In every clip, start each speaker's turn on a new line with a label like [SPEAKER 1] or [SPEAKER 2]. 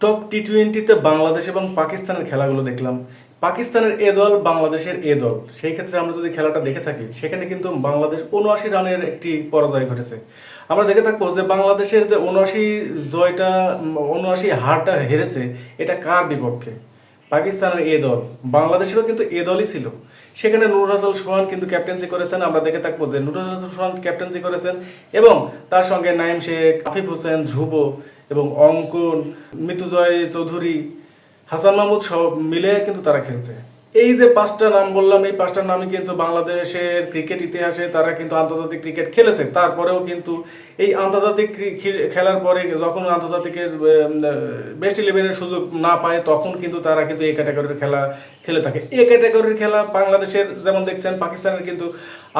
[SPEAKER 1] Top টি টোয়েন্টিতে বাংলাদেশ এবং পাকিস্তানের খেলাগুলো দেখলাম। পাকিস্তানের এ দল বাংলাদেশের এ দল। সেই ক্ষেত্রে আমরা যদি খেলাটা দেখে থাকি, সেখানে কিন্তু বাংলাদেশ উনআশি রানের একটি পরাজয় ঘটেছে। আমরা দেখে থাকব যে বাংলাদেশের যে উনআশি জয়টা, উনআশি হারটা হেরেছে, এটা কার বিপক্ষে? পাকিস্তানের এ দল। বাংলাদেশেরও কিন্তু এ দলই ছিল। সেখানে নুর হাসান সোহান কিন্তু ক্যাপ্টেন্সি করেছেন। আমরা দেখে থাকব যে নুর হাসান সোহান ক্যাপ্টেন্সি করেছেন এবং তার সঙ্গে নাইম শেখ, আফিফ হোসেন, ধ্রুব এবং অঙ্কন মৃত্যুজয় চৌধুরী, হাসান মাহমুদ সব মিলে কিন্তু তারা খেলছে। এই যে পাঁচটা নাম বললাম, এই পাঁচটা নামই কিন্তু বাংলাদেশের ক্রিকেট ইতিহাসে তারা কিন্তু আন্তর্জাতিক ক্রিকেট খেলেছে। তারপরেও কিন্তু এই আন্তর্জাতিক খেলার পরে যখন আন্তর্জাতিকের বেস্ট ইলেভেনের সুযোগ না পায়, তখন কিন্তু তারা কিন্তু এই ক্যাটাগরির খেলা খেলে থাকে। এই ক্যাটাগরির খেলা বাংলাদেশের যেমন দেখছেন, পাকিস্তানের কিন্তু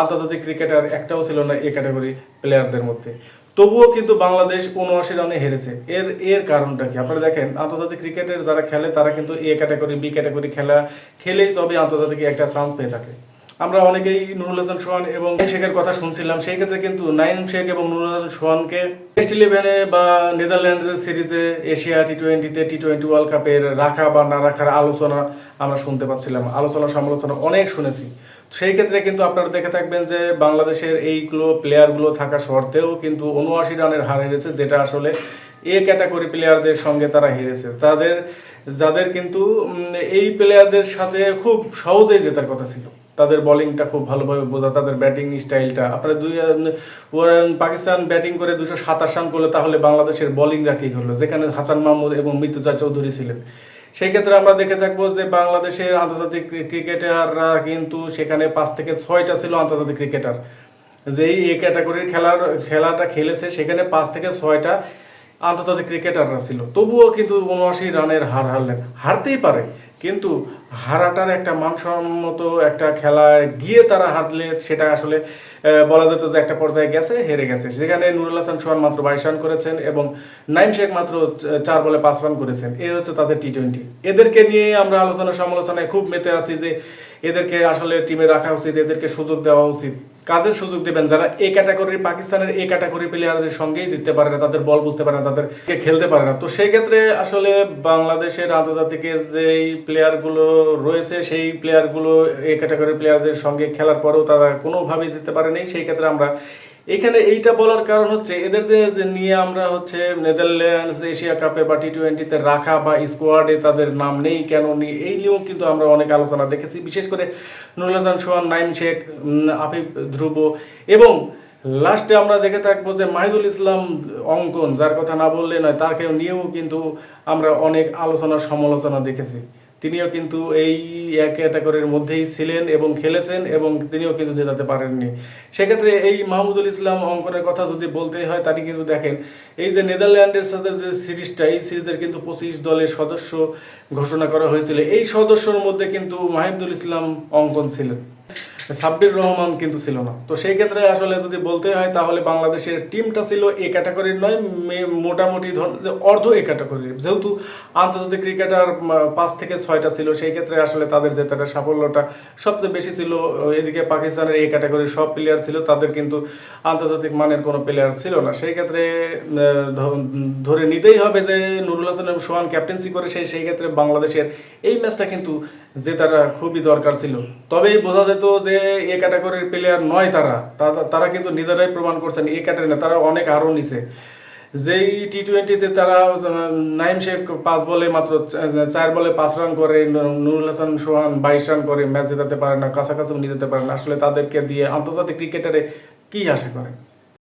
[SPEAKER 1] আন্তর্জাতিক ক্রিকেটার একটাও ছিল না এই ক্যাটাগরি প্লেয়ারদের মধ্যে। তবুও কিন্তু বাংলাদেশ উনআশি রানে হেরেছে। এর এর কারণটা কি? আপনারা দেখেন, আন্তর্জাতিক ক্রিকেটের যারা খেলে, তারা কিন্তু এ ক্যাটাগরি, বি ক্যাটাগরি খেলা খেলেই তবে আন্তর্জাতিক একটা চান্স পেয়ে থাকে। আমরা অনেকেই নুরুল হাসান, সোহান এবং শেখের কথা শুনছিলাম। সেই ক্ষেত্রে কিন্তু নাইম শেখ এবং নুরুল হাসান, সোহানকে টেস্ট ইলেভেনে বা নেদারল্যান্ডসের সিরিজে এশিয়া টি টোয়েন্টিতে টি টোয়েন্টি ওয়ার্ল্ড কাপের রাখা বা না রাখার আলোচনা আমরা শুনতে পাচ্ছিলাম। আলোচনা, সমালোচনা অনেক শুনেছি। সেই ক্ষেত্রে কিন্তু আপনারা দেখে থাকবেন যে বাংলাদেশের এইগুলো প্লেয়ারগুলো থাকা সত্ত্বেও কিন্তু উনআশি রানের হার হেরেছে, যেটা আসলে এ ক্যাটাগরি প্লেয়ারদের সঙ্গে তারা হেরেছে। তাদের, যাদের কিন্তু এই প্লেয়ারদের সাথে খুব সহজেই জেতার কথা ছিল। তাদের বোলিংটা খুব ভালোভাবে বোঝা, তাদের ব্যাটিং স্টাইলটা আপনারা দুই পাকিস্তান ব্যাটিং করে দুশো সাতাশ রান করলে তাহলে বাংলাদেশের বোলিংরা কি করল? যেখানে হাসান মাহমুদ এবং মৃত্যুজয় চৌধুরী ছিলেন। সেই ক্ষেত্রে আমরা দেখে থাকব যে বাংলাদেশের আন্তর্জাতিক ক্রিকেটাররা কিন্তু সেখানে পাঁচ থেকে ছয়টা ছিল আন্তর্জাতিক ক্রিকেটার। যেই এ ক্যাটাগরির খেলার, খেলাটা খেলেছে, সেখানে পাঁচ থেকে ছয়টা আন্তর্জাতিক ক্রিকেটাররা ছিল। তবুও কিন্তু উনআশি রানের হার হারলেন। হারতেই পারে, কিন্তু হারাটার একটা মানসম্মত একটা খেলায় গিয়ে তারা হারলে সেটা আসলে বলা যেত যে একটা পর্যায়ে গেছে, হেরে গেছে। সেখানে নুরুল হাসান সোহান মাত্র বাইশ রান করেছেন এবং নাইম শেখ মাত্র চার বলে পাঁচ রান করেছেন। এ হচ্ছে তাদের টি টোয়েন্টি এদেরকে নিয়ে আমরা আলোচনা সমালোচনায় খুব মেতে আছি যে এদেরকে আসলে টিমে রাখা উচিত, এদেরকে সুযোগ দেওয়া উচিত। কাদের সুযোগ দেবেন? যারা এ ক্যাটাগরি পাকিস্তানের এ ক্যাটাগরি প্লেয়ারদের সঙ্গেই জিততে পারে না, তাদের বল বুঝতে পারে না, তাদেরকে খেলতে পারে না। তো সেই ক্ষেত্রে আসলে বাংলাদেশের আন্তর্জাতিকে যেই প্লেয়ারগুলো রয়েছে, সেই প্লেয়ারগুলো এ ক্যাটাগরি প্লেয়ারদের সঙ্গে খেলার পরেও তারা কোনোভাবেই জিততে পারেনি। সেই ক্ষেত্রে আমরা এখানে এইটা বলার কারণ হচ্ছে এদের যে নিয়ে আমরা হচ্ছে নেদারল্যান্ডস, এশিয়া কাপে বা টি টোয়েন্টিতে রাখা বা স্কোয়াডে তাদের নাম নেই, কেন নেই, এই নিয়েও কিন্তু আমরা অনেক আলোচনা দেখেছি। বিশেষ করে নুরুল হাসান সোহান নাইম শেখ আফিফ ধ্রুব এবং লাস্টে আমরা দেখে থাকব যে মাহিদুল ইসলাম অঙ্কন, যার কথা না বললে নয় তাকে নিয়েও কিন্তু আমরা অনেক আলোচনা সমালোচনা দেখেছি। তিনিও কিন্তু এই এক ক্যাটাগরির মধ্যেই ছিলেন এবং খেলেছেন এবং তিনিও কিন্তু জেতাতে পারেননি। সেক্ষেত্রে এই মাহমুদুল ইসলাম অঙ্কনের কথা যদি বলতে হয় তাকে কিন্তু দেখেন, এই যে নেদারল্যান্ডের সাথে যে সিরিজটা, এই সিরিজের কিন্তু পঁচিশ দলের সদস্য ঘোষণা করা হয়েছিল। এই সদস্যর মধ্যে কিন্তু মাহিমদুল ইসলাম অঙ্কন ছিলেন। সাব্বির রহমান কিন্তু ছিল না। তো সেই ক্ষেত্রে আসলে যদি বলতে হয়, তাহলে বাংলাদেশের টিমটা ছিল এ ক্যাটাগরির নয় মোটামুটি ধর, যে অর্ধ এ ক্যাটাগরির। যেহেতু আন্তর্জাতিক ক্রিকেটার পাঁচ থেকে ছয়টা ছিল, সেই ক্ষেত্রে আসলে তাদের জেতাটা সাফল্যটা সবচেয়ে বেশি ছিল, এদিকে পাকিস্তানের এই ক্যাটাগরির সব প্লেয়ার ছিল, তাদের কিন্তু আন্তর্জাতিক মানের কোনো প্লেয়ার ছিল না। সেই ক্ষেত্রে ধরে নিতেই হবে যে নুরুল হাসান এবং সোহান ক্যাপ্টেন্সি করে সেই সেই ক্ষেত্রে বাংলাদেশের এই ম্যাচটা কিন্তু জেতাটা খুবই দরকার ছিল। তবেই বোঝা যেত যে এ ক্যাটাগরির প্লেয়ার নয় তারা। তারা কিন্তু নিজেরাই প্রমাণ করছেন এ ক্যাটাগরি তারা অনেক আরও নিছে যেই টি টোয়েন্টিতে তারা নাইম শেখ পাঁচ বলে মাত্র চার বলে পাঁচ রান করে, নুরুল হাসান, সোহান বাইশ রান করে, ম্যাচ জেতাতে পারে না কাছাকাছি নিয়ে যেতে পারে না। আসলে তাদেরকে দিয়ে আন্তর্জাতিক ক্রিকেটারে কি আশা করে